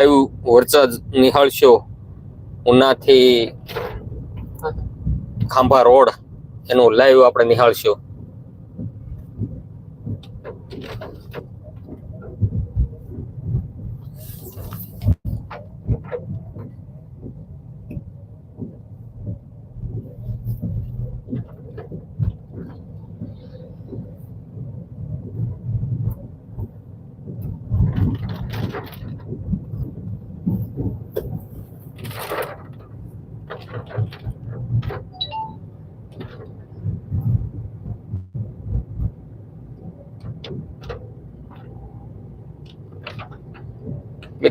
Live વરસાદ નિહાળશો ઉનાથી ખાંભા રોડ એનું લાઈવ આપણે નિહાળશું.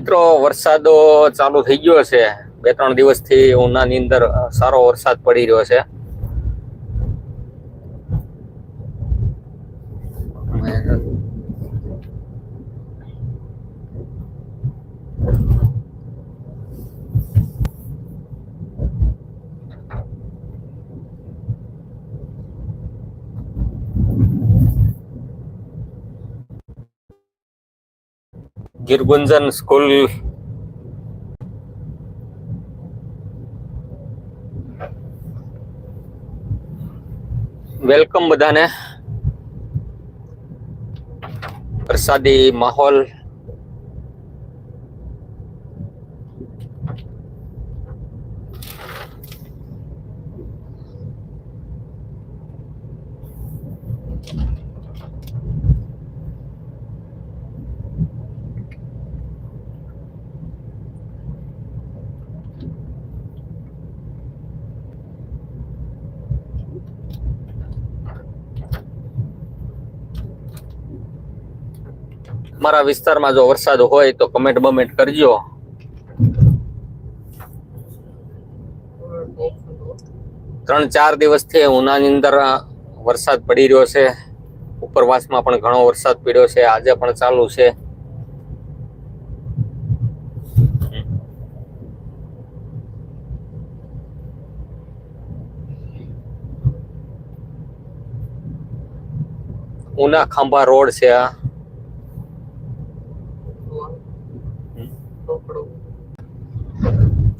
મિત્રો, વરસાદો ચાલુ થઈ ગયો છે. બે ત્રણ દિવસથી ઉનાની અંદર સારો વરસાદ પડી રહ્યો છે. ગિરગુંજન સ્કૂલ. વેલકમ બધાને. વરસાદી માહોલ મારા વિસ્તારમાં જો વરસાદ હોય તો કમેન્ટ બમેન્ટ કરજો. ત્રણ ચાર દિવસથી ઉનાની અંદર વરસાદ પડી રહ્યો છે. ઉપરવાસમાં પણ ઘણો વરસાદ પડ્યો છે. આજે પણ ચાલુ છે. ઉના ખાંભા રોડ છે આ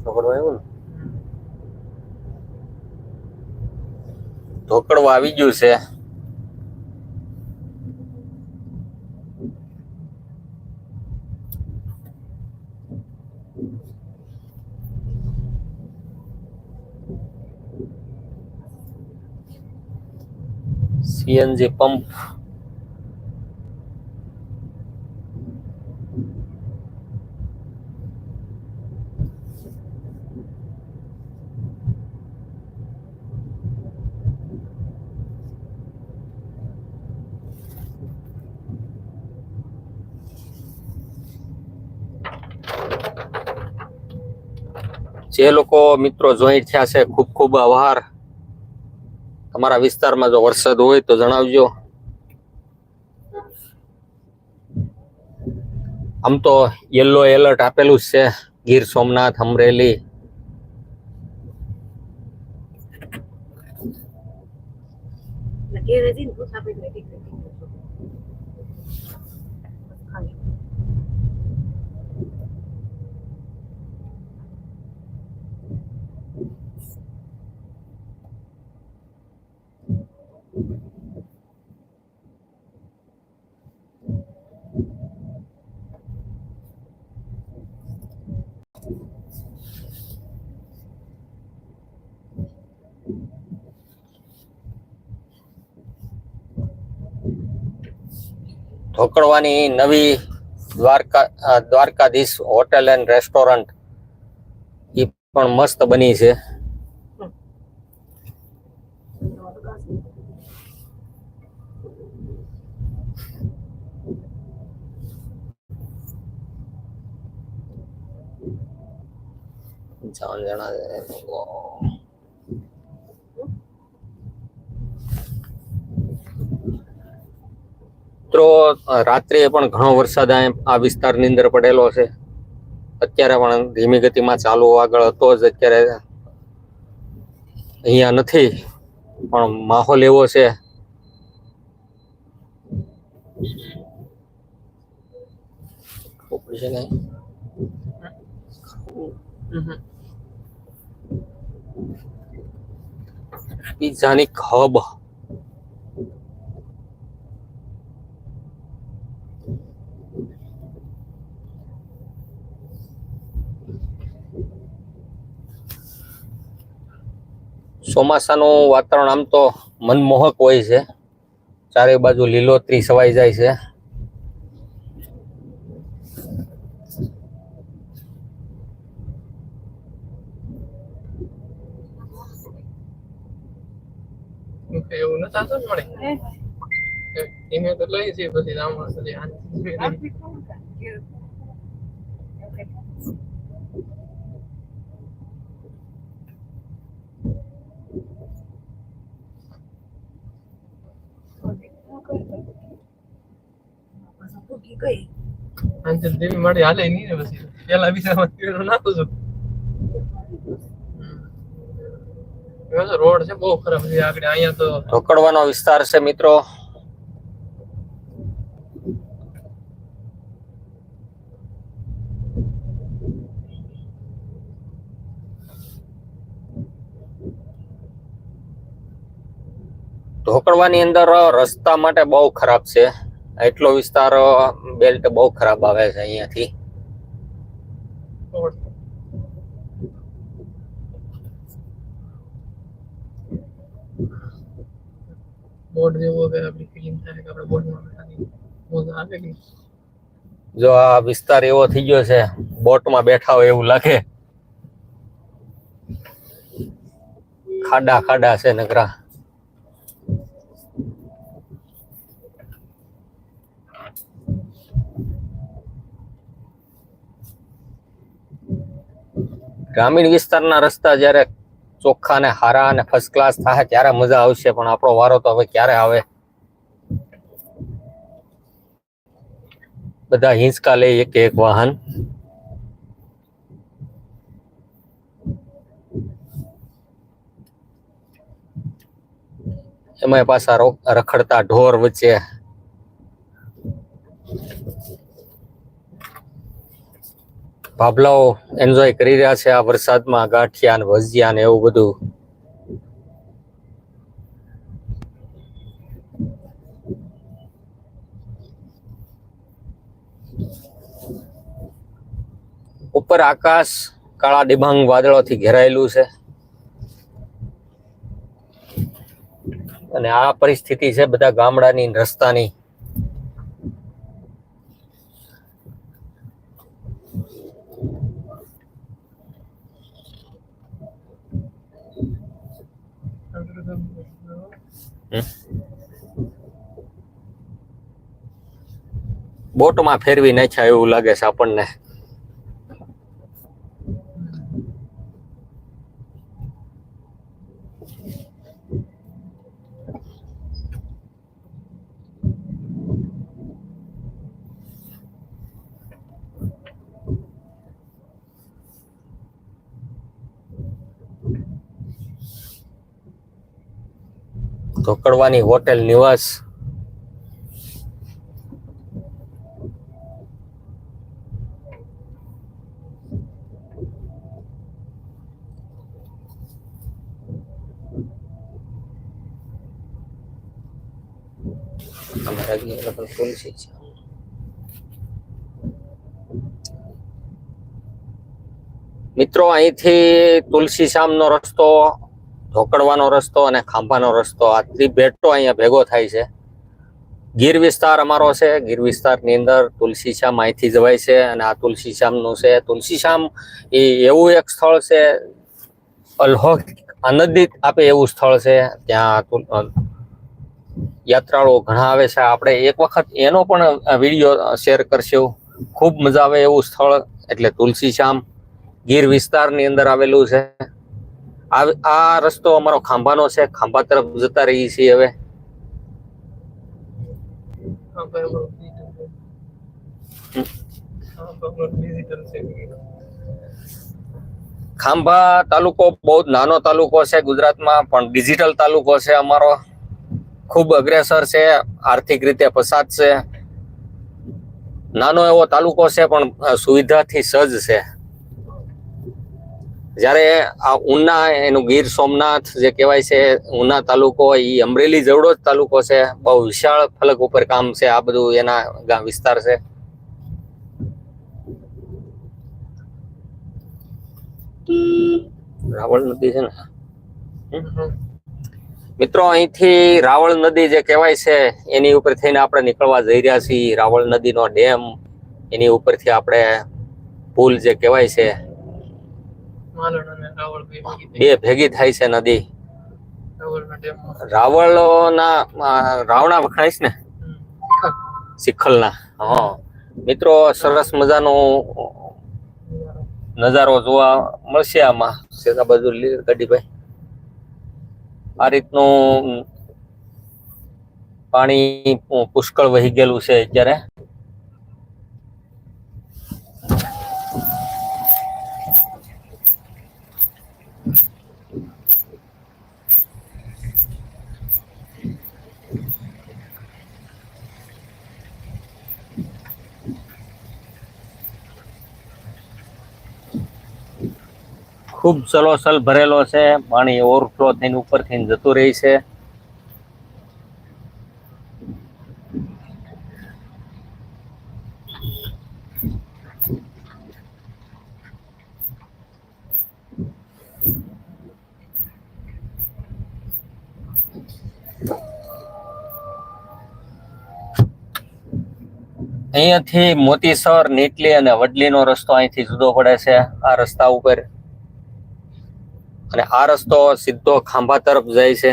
ધોકડવા આવ્યું ને આવી ગયું છે. સીએનજી પંપ જે લોકો મિત્રો જોઈન્ટ થયા છે, ખૂબ ખૂબ આભાર. તમારા વિસ્તારમાં જો વરસાદ હોય તો જણાવજો. આમ તો યલો એલર્ટ આપેલું જ છે, ગીર સોમનાથ, અમરેલી. ઘેરે જઈને પૂછા પડી ઢોકળવાની નવી Dwarka Dwarkadhish hotel and restaurant એ પણ મસ્ત બની છે. જાણ જણા મિત્રો રાત્રે પણ ઘણો વરસાદ આ આ વિસ્તારની અંદર પડેલો છે. અત્યારે પણ ધીમી ગતિમાં ચાલુ આગળ હતો જ અત્યારે અહીંયા નથી પણ માહોલ એવો છે. ખબર છે ને પિઝાની હબ ચોમાસાનું વાતાવરણ આમ તો મનમોહક હોય છે. ચારે બાજુ લીલોતરી છવાઈ જાય છે એવું નથી થતું ને મળે ધીમે તો લઈ છે પછી રામણ સુધી શાંતિ ધીમી મારી હાલે નહીં ને પછી. પેલા પીળું નાખું છું. એવો રોડ છે બહુ ખરાબ છે આગળ અહીંયા તો રોકડવાનો વિસ્તાર છે મિત્રો. ઢોકળવાની અંદર રસ્તા માટે બહુ ખરાબ છે. એટલો વિસ્તાર બેલ્ટ બહુ ખરાબ આવે છે અહીંયાથી. બોર્ડ જેવો હવે આપણી ફિલિંગ થાય કે આપણે બોર્ડમાં બેઠા મજા આવે કે જો આ વિસ્તાર એવો થઈ ગયો છે, બોટમાં બેઠા હોય એવું લાગે. ખાડા ખાડા છે નકરા. ગ્રામીણ વિસ્તારના રસ્તા જ્યારે ચોખ્ખા ને હારા અને ફર્સ્ટ ક્લાસ થાય ત્યારે મજા આવશે, પણ આપણો વારો તો હવે ક્યારે આવે? બધા હિંચકા લે એક એક વાહન. એમાં પાછા રખડતા ઢોર વચ્ચે. ભાભલાઓ એન્જોય કરી રહ્યા છે આ વરસાદમાં ગાંઠિયા ને ભજીયા ને એવું બધું. ઉપર આકાશ કાળા ડિબાંગ વાદળોથી ઘેરાયેલું છે. અને આ પરિસ્થિતિ છે બધા ગામડાની રસ્તાની. બોટમાં ફેરવી નાખ્યા એવું લાગે છે આપણને. ઢોકળવાની હોટેલ નિવાસ. અમારા મિત્રો અહીંથી તુલસી શ્યામનો રસ્તો ઢોકળવાનો રસ્તો અને ખાંભાનો રસ્તો આ ત્રિભેટો અહીંયા ભેગો થાય છે. ગીર વિસ્તાર અમારો છે. ગીર વિસ્તારની અંદર તુલસી શ્યામ અહીંથી જવાય છે અને આ તુલસીશ્યામનું છે. તુલસી શ્યામ એ એવું એક સ્થળ છે અલૌકિક આનંદિત આપે એવું સ્થળ છે. ત્યાં યાત્રાળુઓ ઘણા આવે છે. આપણે એક વખત એનો પણ વીડિયો શેર કરશું. ખૂબ મજા આવે એવું સ્થળ, એટલે તુલસીશ્યામ ગીર વિસ્તારની અંદર આવેલું છે. આ રસ્તો અમારો ખાંભાનો છે. ખાંભા તરફ જતા રહીએ છીએ હવે. ખાંભા તાલુકો બહુ નાનો તાલુકો છે ગુજરાતમાં પણ ડિજિટલ તાલુકો છે અમારો. ખૂબ અગ્રેસર છે આર્થિક રીતે પસાદ છે. નાનો એવો તાલુકો છે પણ સુવિધાથી સજ્જ છે. જ્યારે આ ઉના, એનું ગીર સોમનાથ જે કહેવાય છે, ઉના તાલુકો એ અમરેલી જવડો જ તાલુકો છે, બહુ વિશાળ ફલક ઉપર કામ છે, આ બધું એના વિસ્તાર છે. રાવળ નદી છે ને? મિત્રો, અહીંથી રાવળ નદી જે કહેવાય છે, એની ઉપર થઈને આપણે નીકળવા જઈ રહ્યા છીએ. રાવળ નદીનો ડેમ, એની ઉપરથી આપણે પુલ જે કહેવાય છે માલણ અને રાવળ બે ભેગી થઈ બે ભેગી થાય છે નદી. રાવળના ડેમમાં. રાવણા વખણાય છે ને? હમ. શિખલના. હા. મિત્રો સરસ મજાનો નજારો જોવા મળશે આમાં. સીધા બાજુ ગઢીભાઈ આ રીતનું પાણી પુષ્કળ વહી ગયેલું છે અત્યારે. ખૂબ સલોસલ ભરેલો છે. પાણી ઓવરફ્લો થઈને ઉપર થઈને જતું રહી છે. અહીંયાથી મોતીસર, નીટલી અને વડલીનો રસ્તો અહીંથી જુદો પડે છે. આ રસ્તા ઉપર અને આ રસ્તો સીધો ખાંભા તરફ જાય છે.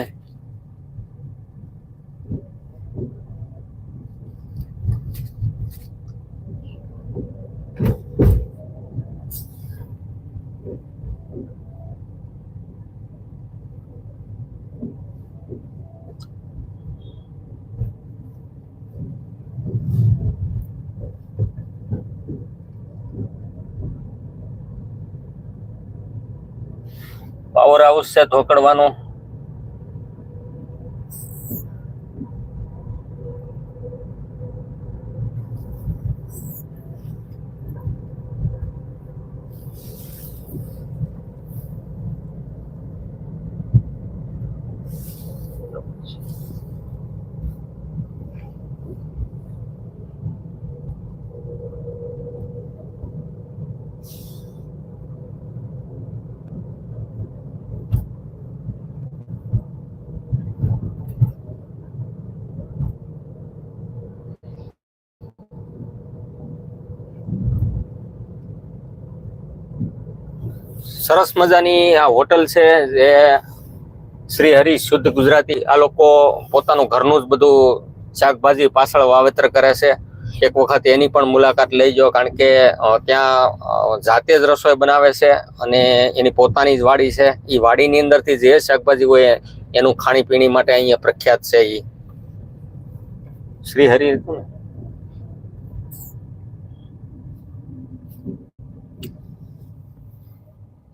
પાવર હાઉસ છે ધોકડવાનું. સરસ મજાની આ હોટલ છે, જે શ્રી હરિ શુદ્ધ ગુજરાતી, આ લોકો પોતાનું ઘરનું જ બધું શાકભાજી પાછળ વાવેતર કરે છે. એક વખત એની પણ મુલાકાત લઈ જાઓ, કારણ કે ત્યાં જાતે જ રસોઈ બનાવે છે અને એની પોતાની જ વાડી છે. એ વાડીની અંદરથી જે શાકભાજી હોય એનું ખાણીપીણી માટે અહીંયા પ્રખ્યાત છે એ શ્રી હરિ હતું ને?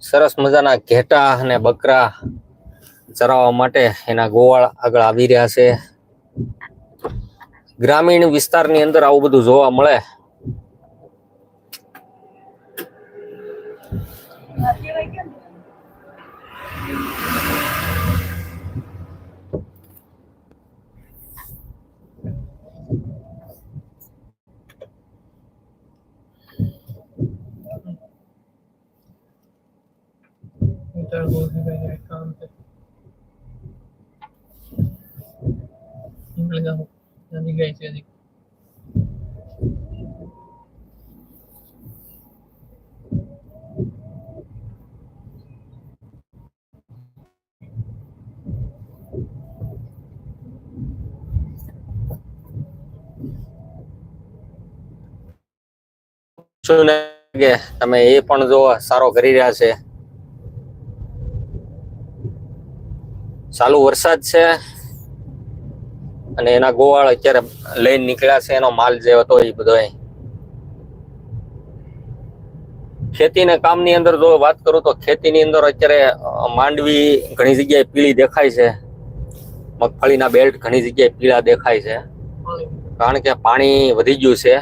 સરસ મજાના ઘેટા અને બકરા ચરાવવા માટે એના ગોવાળ આગળ આવી રહ્યા છે. ગ્રામીણ વિસ્તારની અંદર આવું બધું જોવા મળે. ઉતાર બહુ જગ્યાએ કામ છે Simple lang ako. ગઈ છે હજી શું કે તમે એ પણ જો સારો કરી રહ્યા છે ચાલુ વરસાદ છે અને એના ગોવાળ અત્યારે લઈને નીકળ્યા છે, એનો માલ જે હતો એ બધો ખેતીના કામની અંદર જો વાત કરું તો ખેતીની અંદર અત્યારે માંડવી ઘણી જગ્યાએ પીળી દેખાય છે. મગફળીના બેલ્ટ ઘણી જગ્યાએ પીળા દેખાય છે. કારણ કે પાણી વધી ગયું છે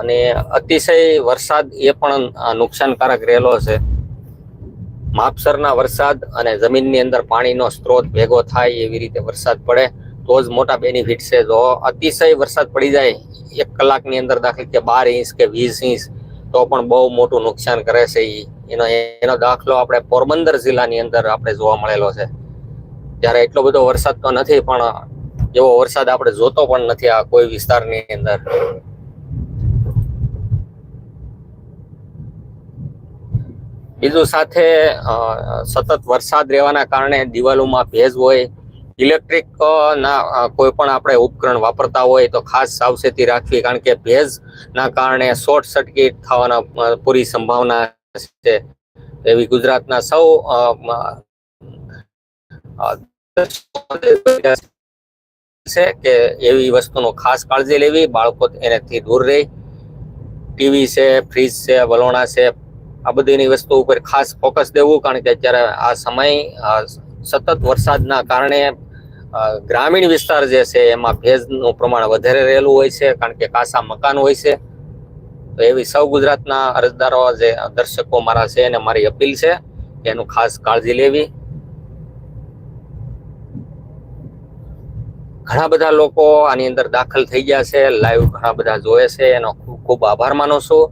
અને અતિશય વરસાદ એ પણ નુકસાનકારક રહેલો છે. માપસરના વરસાદ અને જમીનની અંદર પાણીનો સ્ત્રોત ભેગો થાય એવી રીતે વરસાદ પડે, તો જ મોટા બેનિફિટ છે. જો અતિશય વરસાદ પડી જાય, એક કલાકની અંદર દાખલ કે બાર ઇંચ કે વીસ ઇંચ, તો પણ બહુ મોટું નુકસાન કરે છે એ એનો એનો દાખલો આપણે પોરબંદર જિલ્લાની અંદર આપણે જોવા મળેલો છે. ત્યારે એટલો બધો વરસાદ તો નથી, પણ એવો વરસાદ આપણે જોતો પણ નથી આ કોઈ વિસ્તારની અંદર. બીજું સાથે સતત વરસાદ રહેવાના કારણે દિવાલોમાં ભેજ હોય, ઇલેક્ટ્રિક ના કોઈ પણ આપણે ઉપકરણ વાપરતા હોય તો ખાસ સાવચેતી રાખવી કારણ કે ભેજ ના કારણે શોર્ટ સર્કિટ થવાના પૂરી સંભાવના છે. એવી ગુજરાતના સૌ છે કે એવી વસ્તુનો ખાસ કાળજી લેવી, બાળકો એનાથી દૂર રહે. ટીવી છે, ફ્રીજ છે, વલોણા છે આ બધીની વસ્તુ ઉપર ખાસ ફોકસ દેવું, કારણ કે અત્યારે આ સમય સતત વરસાદના કારણે ગ્રામીણ વિસ્તાર જે છે એમાં ભેજનું પ્રમાણ વધારે રહેલું હોય છે, કારણ કે કાસા મકાન હોય છે. તો એવી સૌ ગુજરાતના અરજદારો જે દર્શકો મારા છે એને મારી અપીલ છે એનું ખાસ કાળજી લેવી. ઘણા બધા લોકો આની અંદર દાખલ થઈ ગયા છે લાઈવ ઘણા બધા જોવે છે, એનો ખૂબ ખૂબ આભાર માનું છું.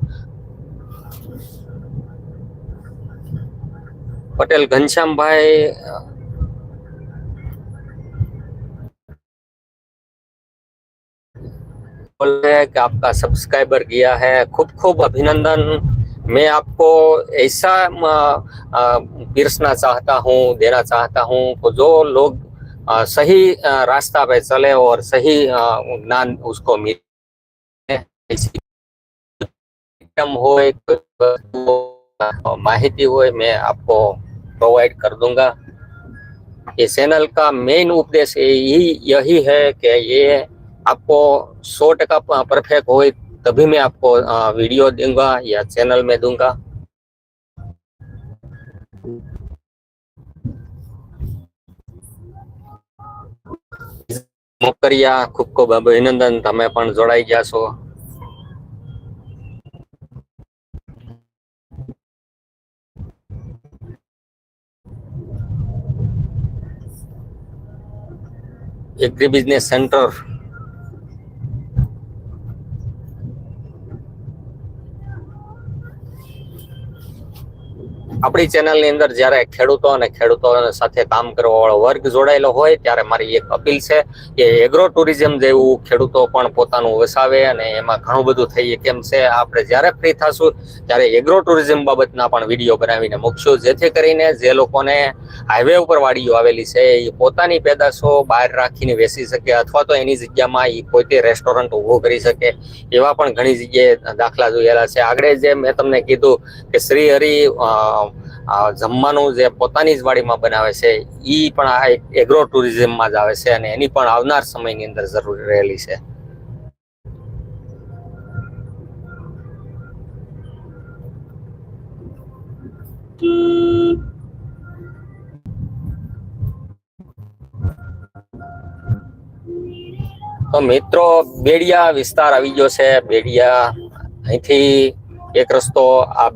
पटेल घनश्याम भाई बोल रहे हैं कि आपका सब्सक्राइबर किया है खूब खूब अभिनंदन मैं आपको ऐसा अ, अ, पीरसना चाहता हूँ देना चाहता हूँ कि जो लोग अ, सही अ, रास्ता पे चले और सही अ, ज्ञान उसको मिले ऐसी आइटम હોય કોઈ વસ્તુ, अ, माहिती હોય मैं आपको प्रोवाइड कर दूंगा ये चैनल का मेन उद्देश्य यही यही है कि ये आपको सौ टका परफेक्ट हो तभी मैं आपको अ, वीडियो दूंगा या चैनल में दूंगा મોકરિયા ખૂબ ખૂબ અભિનંદન તમે પણ જોડાઈ ગયા છો એગ્રી બિઝનેસ સેન્ટર આપણી ચેનલની અંદર જ્યારે ખેડૂતો અને ખેડૂતો સાથે કામ કરવા વાળો વર્ગ જોડાયેલો હોય, ત્યારે મારી એક અપીલ છે કે એગ્રો ટુરિઝમ જેવું ખેડૂતો પણ પોતાનું વસાવે અને એમાં ઘણું બધું થઈ કેમ છે, આપણે જ્યારે ફ્રી થશું, ત્યારે એગ્રો ટુરિઝમ બાબતના પણ વીડિયો બનાવીને મૂકશું, જેથી કરીને જે લોકોને હાઈવે ઉપર વાડીઓ આવેલી છે, એ પોતાની પેદાશો બહાર રાખીને વેચી શકે અથવા તો એની જગ્યામાં એ પોતે રેસ્ટોરન્ટ ઊભું કરી શકે, એવા પણ ઘણી જગ્યાએ દાખલા જોયેલા છે. આગળ જે મેં તમને કીધું કે શ્રી હરિ જમવાનું જે પોતાની જ વાડીમાં બનાવે છે, ઈ પણ આ એગ્રો ટુરિઝમમાં જ આવે છે અને એની પણ આવનાર સમયની અંદર જરૂર રહેલી છે. તો મિત્રો, બેડિયા વિસ્તાર આવી ગયો છે. બેડિયા, અહીંથી એક રસ્તો, આ